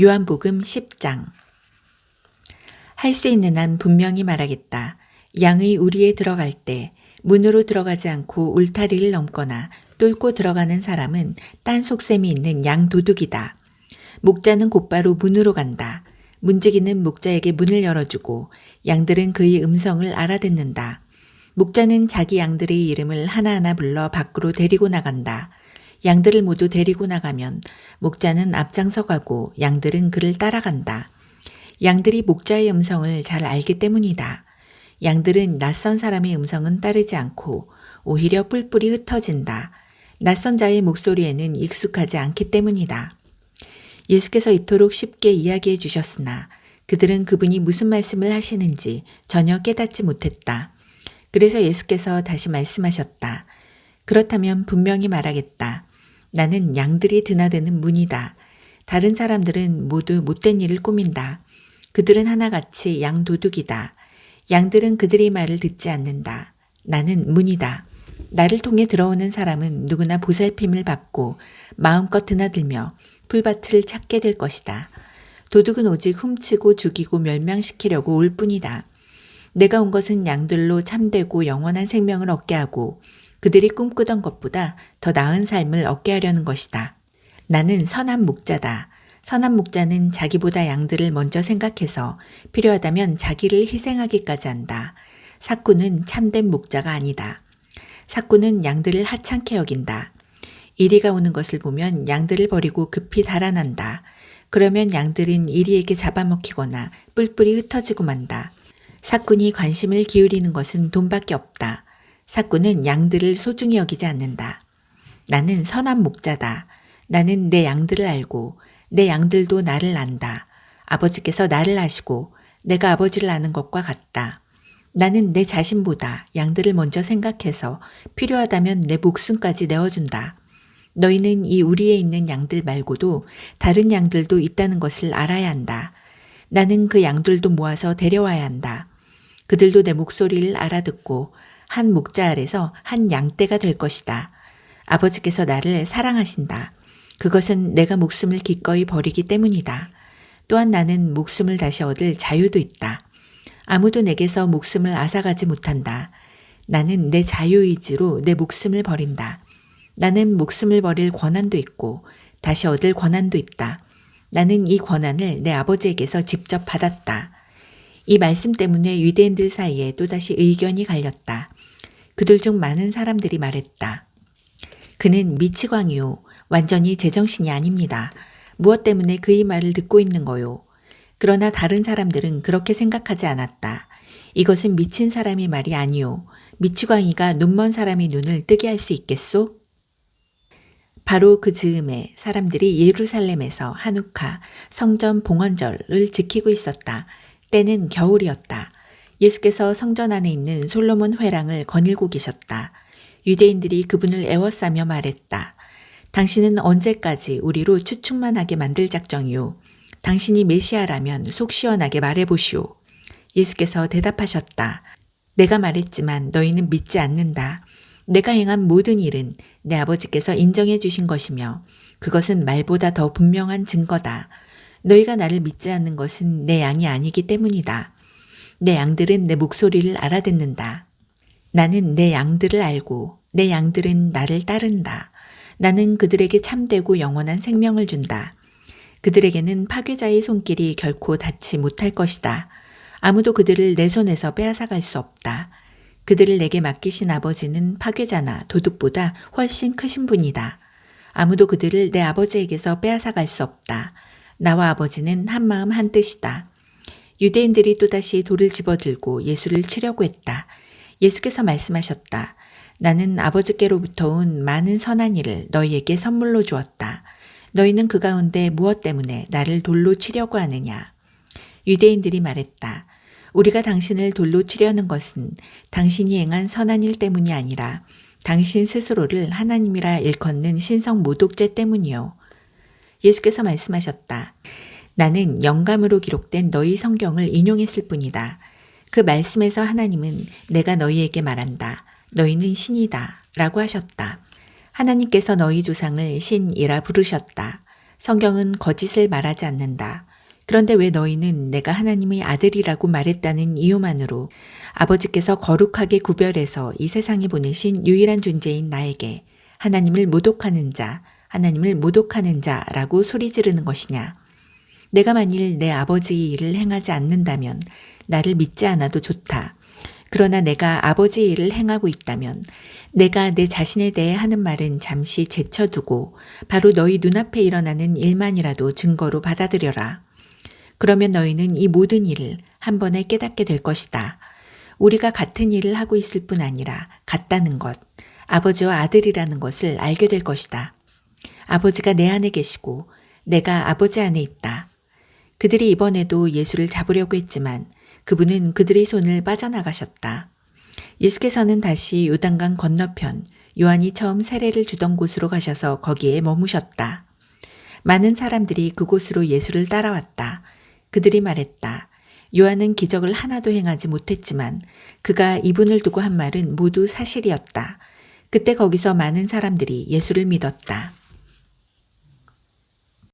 요한복음 10장 할 수 있는 한 분명히 말하겠다. 양의 우리에 들어갈 때 문으로 들어가지 않고 울타리를 넘거나 뚫고 들어가는 사람은 딴 속셈이 있는 양 도둑이다. 목자는 곧바로 문으로 간다. 문지기는 목자에게 문을 열어주고 양들은 그의 음성을 알아듣는다. 목자는 자기 양들의 이름을 하나하나 불러 밖으로 데리고 나간다. 양들을 모두 데리고 나가면 목자는 앞장서 가고 양들은 그를 따라간다. 양들이 목자의 음성을 잘 알기 때문이다. 양들은 낯선 사람의 음성은 따르지 않고 오히려 뿔뿔이 흩어진다. 낯선 자의 목소리에는 익숙하지 않기 때문이다. 예수께서 이토록 쉽게 이야기해 주셨으나 그들은 그분이 무슨 말씀을 하시는지 전혀 깨닫지 못했다. 그래서 예수께서 다시 말씀하셨다. 그렇다면 분명히 말하겠다. 나는 양들이 드나드는 문이다. 다른 사람들은 모두 못된 일을 꾸민다. 그들은 하나같이 양 도둑이다. 양들은 그들의 말을 듣지 않는다. 나는 문이다. 나를 통해 들어오는 사람은 누구나 보살핌을 받고 마음껏 드나들며 풀밭을 찾게 될 것이다. 도둑은 오직 훔치고 죽이고 멸망시키려고 올 뿐이다. 내가 온 것은 양들로 참되고 영원한 생명을 얻게 하고 그들이 꿈꾸던 것보다 더 나은 삶을 얻게 하려는 것이다. 나는 선한 목자다. 선한 목자는 자기보다 양들을 먼저 생각해서 필요하다면 자기를 희생하기까지 한다. 사꾸는 참된 목자가 아니다. 사꾸는 양들을 하찮게 여긴다. 이리가 오는 것을 보면 양들을 버리고 급히 달아난다. 그러면 양들은 이리에게 잡아먹히거나 뿔뿔이 흩어지고 만다. 사꾼이 관심을 기울이는 것은 돈밖에 없다. 사꾼은 양들을 소중히 여기지 않는다. 나는 선한 목자다. 나는 내 양들을 알고 내 양들도 나를 안다. 아버지께서 나를 아시고 내가 아버지를 아는 것과 같다. 나는 내 자신보다 양들을 먼저 생각해서 필요하다면 내 목숨까지 내어준다. 너희는 이 우리에 있는 양들 말고도 다른 양들도 있다는 것을 알아야 한다. 나는 그 양들도 모아서 데려와야 한다. 그들도 내 목소리를 알아듣고 한 목자 아래서 한 양떼가 될 것이다. 아버지께서 나를 사랑하신다. 그것은 내가 목숨을 기꺼이 버리기 때문이다. 또한 나는 목숨을 다시 얻을 자유도 있다. 아무도 내게서 목숨을 앗아가지 못한다. 나는 내 자유의지로 내 목숨을 버린다. 나는 목숨을 버릴 권한도 있고 다시 얻을 권한도 있다. 나는 이 권한을 내 아버지에게서 직접 받았다. 이 말씀 때문에 유대인들 사이에 또다시 의견이 갈렸다. 그들 중 많은 사람들이 말했다. 그는 미치광이요. 완전히 제정신이 아닙니다. 무엇 때문에 그의 말을 듣고 있는 거요. 그러나 다른 사람들은 그렇게 생각하지 않았다. 이것은 미친 사람의 말이 아니요. 미치광이가 눈먼 사람의 눈을 뜨게 할 수 있겠소? 바로 그 즈음에 사람들이 예루살렘에서 한우카 성전 봉헌절을 지키고 있었다. 때는 겨울이었다. 예수께서 성전 안에 있는 솔로몬 회랑을 거닐고 계셨다. 유대인들이 그분을 애워싸며 말했다. 당신은 언제까지 우리로 추측만 하게 만들 작정이오. 당신이 메시아라면 속 시원하게 말해보시오. 예수께서 대답하셨다. 내가 말했지만 너희는 믿지 않는다. 내가 행한 모든 일은 내 아버지께서 인정해 주신 것이며 그것은 말보다 더 분명한 증거다. 너희가 나를 믿지 않는 것은 내 양이 아니기 때문이다. 내 양들은 내 목소리를 알아듣는다. 나는 내 양들을 알고 내 양들은 나를 따른다. 나는 그들에게 참되고 영원한 생명을 준다. 그들에게는 파괴자의 손길이 결코 닿지 못할 것이다. 아무도 그들을 내 손에서 빼앗아갈 수 없다. 그들을 내게 맡기신 아버지는 파괴자나 도둑보다 훨씬 크신 분이다. 아무도 그들을 내 아버지에게서 빼앗아갈 수 없다. 나와 아버지는 한마음 한뜻이다. 유대인들이 또다시 돌을 집어들고 예수를 치려고 했다. 예수께서 말씀하셨다. 나는 아버지께로부터 온 많은 선한 일을 너희에게 선물로 주었다. 너희는 그 가운데 무엇 때문에 나를 돌로 치려고 하느냐? 유대인들이 말했다. 우리가 당신을 돌로 치려는 것은 당신이 행한 선한 일 때문이 아니라 당신 스스로를 하나님이라 일컫는 신성 모독죄 때문이요. 예수께서 말씀하셨다. 나는 영감으로 기록된 너희 성경을 인용했을 뿐이다. 그 말씀에서 하나님은 내가 너희에게 말한다. 너희는 신이다. 라고 하셨다. 하나님께서 너희 조상을 신이라 부르셨다. 성경은 거짓을 말하지 않는다. 그런데 왜 너희는 내가 하나님의 아들이라고 말했다는 이유만으로 아버지께서 거룩하게 구별해서 이 세상에 보내신 유일한 존재인 나에게 하나님을 모독하는 자, 하나님을 모독하는 자라고 소리 지르는 것이냐? 내가 만일 내 아버지의 일을 행하지 않는다면 나를 믿지 않아도 좋다. 그러나 내가 아버지의 일을 행하고 있다면 내가 내 자신에 대해 하는 말은 잠시 제쳐두고 바로 너희 눈앞에 일어나는 일만이라도 증거로 받아들여라. 그러면 너희는 이 모든 일을 한 번에 깨닫게 될 것이다. 우리가 같은 일을 하고 있을 뿐 아니라 같다는 것, 아버지와 아들이라는 것을 알게 될 것이다. 아버지가 내 안에 계시고 내가 아버지 안에 있다. 그들이 이번에도 예수를 잡으려고 했지만 그분은 그들의 손을 빠져나가셨다. 예수께서는 다시 요단강 건너편 요한이 처음 세례를 주던 곳으로 가셔서 거기에 머무셨다. 많은 사람들이 그곳으로 예수를 따라왔다. 그들이 말했다. 요한은 기적을 하나도 행하지 못했지만 그가 이분을 두고 한 말은 모두 사실이었다. 그때 거기서 많은 사람들이 예수를 믿었다.